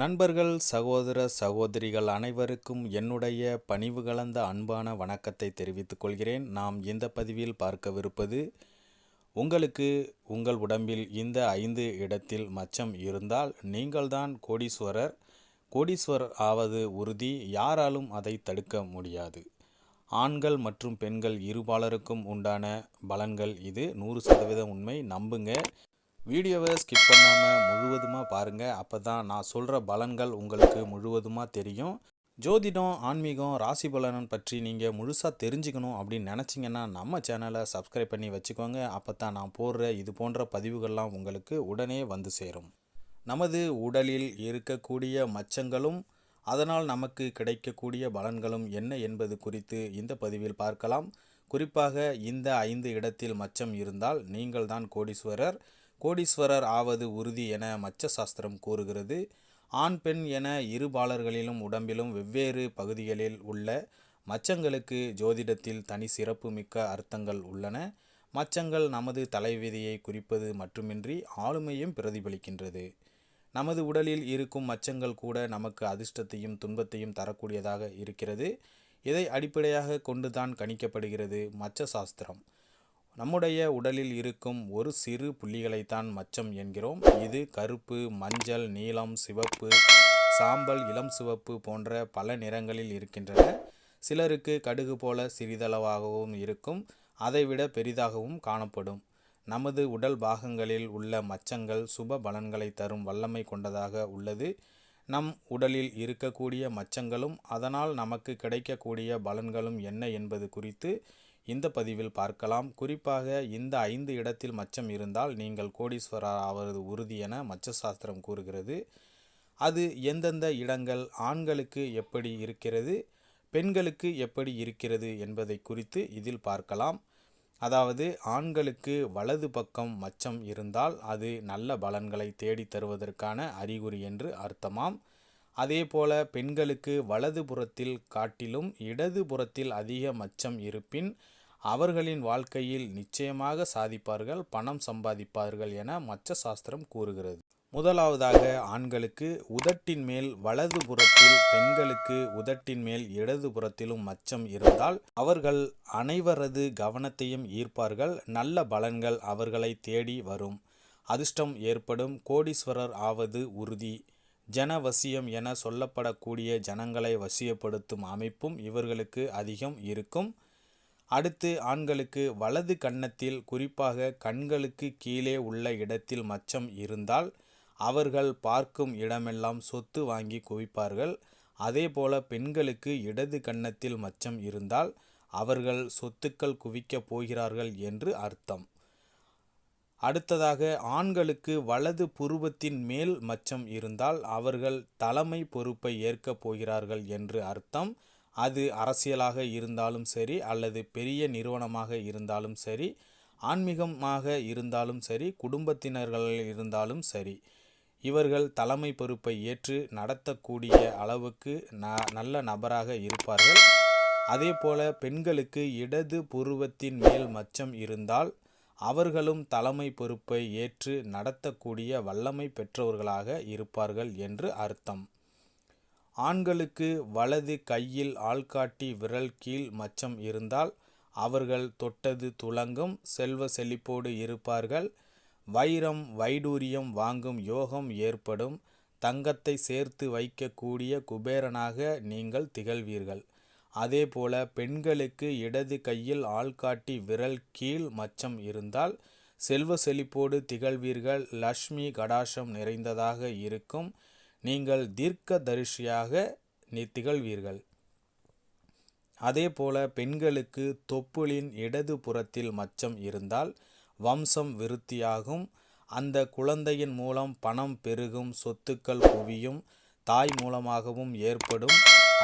நண்பர்கள் சகோதர சகோதரிகள் அனைவருக்கும் என்னுடைய பணிவு கலந்த அன்பான வணக்கத்தை தெரிவித்துக் கொள்கிறேன். நாம் இந்த பதிவில் பார்க்கவிருப்பது உங்களுக்கு உங்கள் உடம்பில் இந்த ஐந்து இடத்தில் மச்சம் இருந்தால் நீங்கள்தான் கோடீஸ்வரர். கோடீஸ்வரர் ஆவது உறுதி யாராலும் அதை தடுக்க முடியாது. ஆண்கள் மற்றும் பெண்கள் இருபாலருக்கும் உண்டான பலன்கள் இது. நூறு சதவீதம் உண்மை நம்புங்க. வீடியோவை ஸ்கிப் பண்ணாமல் முழுவதுமாக பாருங்கள் அப்போ தான் நான் சொல்கிற பலன்கள் உங்களுக்கு முழுவதுமாக தெரியும். ஜோதிடம் ஆன்மீகம் ராசி பலனன் பற்றி நீங்கள் முழுசாக தெரிஞ்சுக்கணும் அப்படின்னு நினச்சிங்கன்னா நம்ம சேனலை சப்ஸ்கிரைப் பண்ணி வச்சுக்கோங்க. அப்போ தான் நான் போடுற இது போன்ற பதிவுகள்லாம் உங்களுக்கு உடனே வந்து சேரும். நமது உடலில் இருக்கக்கூடிய மச்சங்களும் அதனால் நமக்கு கிடைக்கக்கூடிய பலன்களும் என்ன என்பது குறித்து இந்த பதிவில் பார்க்கலாம். குறிப்பாக இந்த ஐந்து இடத்தில் மச்சம் இருந்தால் நீங்கள்தான் கோடீஸ்வரர். கோடீஸ்வரர் ஆவது உறுதி என மச்ச சாஸ்திரம் கூறுகிறது. ஆண் பெண் என இரு பாலர்களிலும் உடம்பிலும் வெவ்வேறு பகுதிகளில் உள்ள மச்சங்களுக்கு ஜோதிடத்தில் தனி சிறப்பு மிக்க அர்த்தங்கள் உள்ளன. மச்சங்கள் நமது தலைவிதியை குறிப்பது மட்டுமின்றி ஆளுமையும் பிரதிபலிக்கின்றது. நமது உடலில் இருக்கும் மச்சங்கள் கூட நமக்கு அதிர்ஷ்டத்தையும் துன்பத்தையும் தரக்கூடியதாக இருக்கிறது. இதை அடிப்படையாக கொண்டுதான் கணிக்கப்படுகிறது மச்ச சாஸ்திரம். நம்முடைய உடலில் இருக்கும் ஒரு சிறு புள்ளிகளைத்தான் மச்சம் என்கிறோம். இது கருப்பு மஞ்சள் நீலம் சிவப்பு சாம்பல் இளம் சிவப்பு போன்ற பல நிறங்களில் இருக்கின்றன. சிலருக்கு கடுகு போல சிறிதளவாகவும் இருக்கும். அதைவிட பெரிதாகவும் காணப்படும். நமது உடல் பாகங்களில் உள்ள மச்சங்கள் சுப பலன்களை தரும் வல்லமை கொண்டதாக உள்ளது. நம் உடலில் இருக்கக்கூடிய மச்சங்களும் அதனால் நமக்கு கிடைக்கக்கூடிய பலன்களும் என்ன என்பது குறித்து இந்த பதிவில் பார்க்கலாம். குறிப்பாக இந்த ஐந்து இடத்தில் மச்சம் இருந்தால் நீங்கள் கோடீஸ்வரர் ஆவது உறுதி என மச்ச சாஸ்திரம் கூறுகிறது. அது எந்தெந்த இடங்கள் ஆண்களுக்கு எப்படி இருக்கிறது பெண்களுக்கு எப்படி இருக்கிறது என்பதை குறித்து இதில் பார்க்கலாம். அதாவது ஆண்களுக்கு வலது பக்கம் மச்சம் இருந்தால் அது நல்ல பலன்களை தேடி தருவதற்கான அறிகுறி என்று அர்த்தமாம். அதே போல பெண்களுக்கு வலது புறத்தில் காட்டிலும் இடது புறத்தில் அதிக மச்சம் இருப்பின் அவர்களின் வாழ்க்கையில் நிச்சயமாக சாதிப்பார்கள் பணம் சம்பாதிப்பார்கள் என மச்ச சாஸ்திரம் கூறுகிறது. முதலாவதாக ஆண்களுக்கு உதட்டின் மேல் வலது புறத்தில் பெண்களுக்கு உதட்டின் மேல் இடது புறத்திலும் மச்சம் இருந்தால் அவர்கள் அனைவரது கவனத்தையும் ஈர்ப்பார்கள் நல்ல பலன்கள் அவர்களை தேடி வரும். அதிர்ஷ்டம் ஏற்படும் கோடீஸ்வரர் ஆவது உறுதி. ஜனவசியம் என சொல்லப்படக்கூடிய ஜனங்களை வசியப்படுத்தும் அமைப்பும் இவர்களுக்கு அதிகம் இருக்கும். அடுத்து ஆண்களுக்கு வலது கன்னத்தில் குறிப்பாக கண்களுக்கு கீழே உள்ள இடத்தில் மச்சம் இருந்தால் அவர்கள் பார்க்கும் இடமெல்லாம் சொத்து வாங்கி குவிப்பார்கள். அதேபோல பெண்களுக்கு இடது கன்னத்தில் மச்சம் இருந்தால் அவர்கள் சொத்துக்கள் குவிக்கப் போகிறார்கள் என்று அர்த்தம். அடுத்ததாக ஆண்களுக்கு வலது புருவத்தின் மேல் மச்சம் இருந்தால் அவர்கள் தலைமை பொறுப்பை ஏற்கப் போகிறார்கள் என்று அர்த்தம். அது அரசியலாக இருந்தாலும் சரி அல்லது பெரிய நிறுவனமாக இருந்தாலும் சரி ஆன்மீகமாக இருந்தாலும் சரி குடும்பத்தினர்கள் இருந்தாலும் சரி இவர்கள் தலைமை பொறுப்பை ஏற்று நடத்தக்கூடிய அளவுக்கு ந நல்ல நபராக இருப்பார்கள். அதே போல பெண்களுக்கு இடது புருவத்தின் மேல் மச்சம் இருந்தால் அவர்களும் தலைமை பொறுப்பை ஏற்று நடத்தக்கூடிய வல்லமை பெற்றவர்களாக இருப்பார்கள் என்று அர்த்தம். ஆண்களுக்கு வலது கையில் ஆள்காட்டி விரல் கீழ் மச்சம் இருந்தால் அவர்கள் தொட்டது துலங்கும் செல்வ செழிப்போடு இருப்பார்கள். வைரம் வைடூரியம் வாங்கும் யோகம் ஏற்படும். தங்கத்தை சேர்த்து வைக்கக்கூடிய குபேரனாக நீங்கள் திகழ்வீர்கள். அதேபோல பெண்களுக்கு இடது கையில் ஆள்காட்டி விரல் கீழ் மச்சம் இருந்தால் செல்வ செழிப்போடு திகழ்வீர்கள். லக்ஷ்மி கடாசம் நிறைந்ததாக இருக்கும். நீங்கள் தீர்க்க தரிசியாக திகழ்வீர்கள் அதே போல பெண்களுக்கு தொப்புளின் இடது புறத்தில் மச்சம் இருந்தால் வம்சம் விருத்தியாகும். அந்த குழந்தையின் மூலம் பணம் பெருகும் சொத்துக்கள் குவியும் தாய் மூலமாகவும் ஏற்படும்.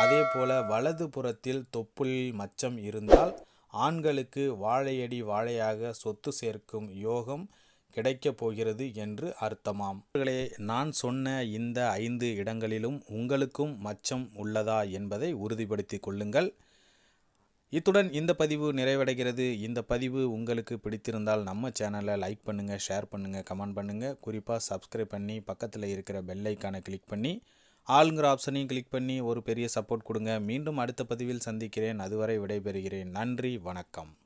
அதே போல வலது புறத்தில் தொப்புளில் மச்சம் இருந்தால் ஆண்களுக்கு வாழையடி வாழையாக சொத்து சேர்க்கும் யோகம் கிடைக்கப் போகிறது என்று அர்த்தமாம். அவர்களே நான் சொன்ன இந்த ஐந்து இடங்களிலும் உங்களுக்கும் மச்சம் உள்ளதா என்பதை உறுதிப்படுத்தி கொள்ளுங்கள். இத்துடன் இந்த பதிவு நிறைவடைகிறது. இந்த பதிவு உங்களுக்கு பிடித்திருந்தால் நம்ம சேனலை லைக் பண்ணுங்கள் ஷேர் பண்ணுங்கள் கமெண்ட் பண்ணுங்கள் குறிப்பாக சப்ஸ்கிரைப் பண்ணி பக்கத்தில் இருக்கிற பெல்லைக்கானை கிளிக் பண்ணி ஆளுங்கிற ஆப்ஷனையும் கிளிக் பண்ணி ஒரு பெரிய சப்போர்ட் கொடுங்க. மீண்டும் அடுத்த பதிவில் சந்திக்கிறேன். அதுவரை விடைபெறுகிறேன். நன்றி வணக்கம்.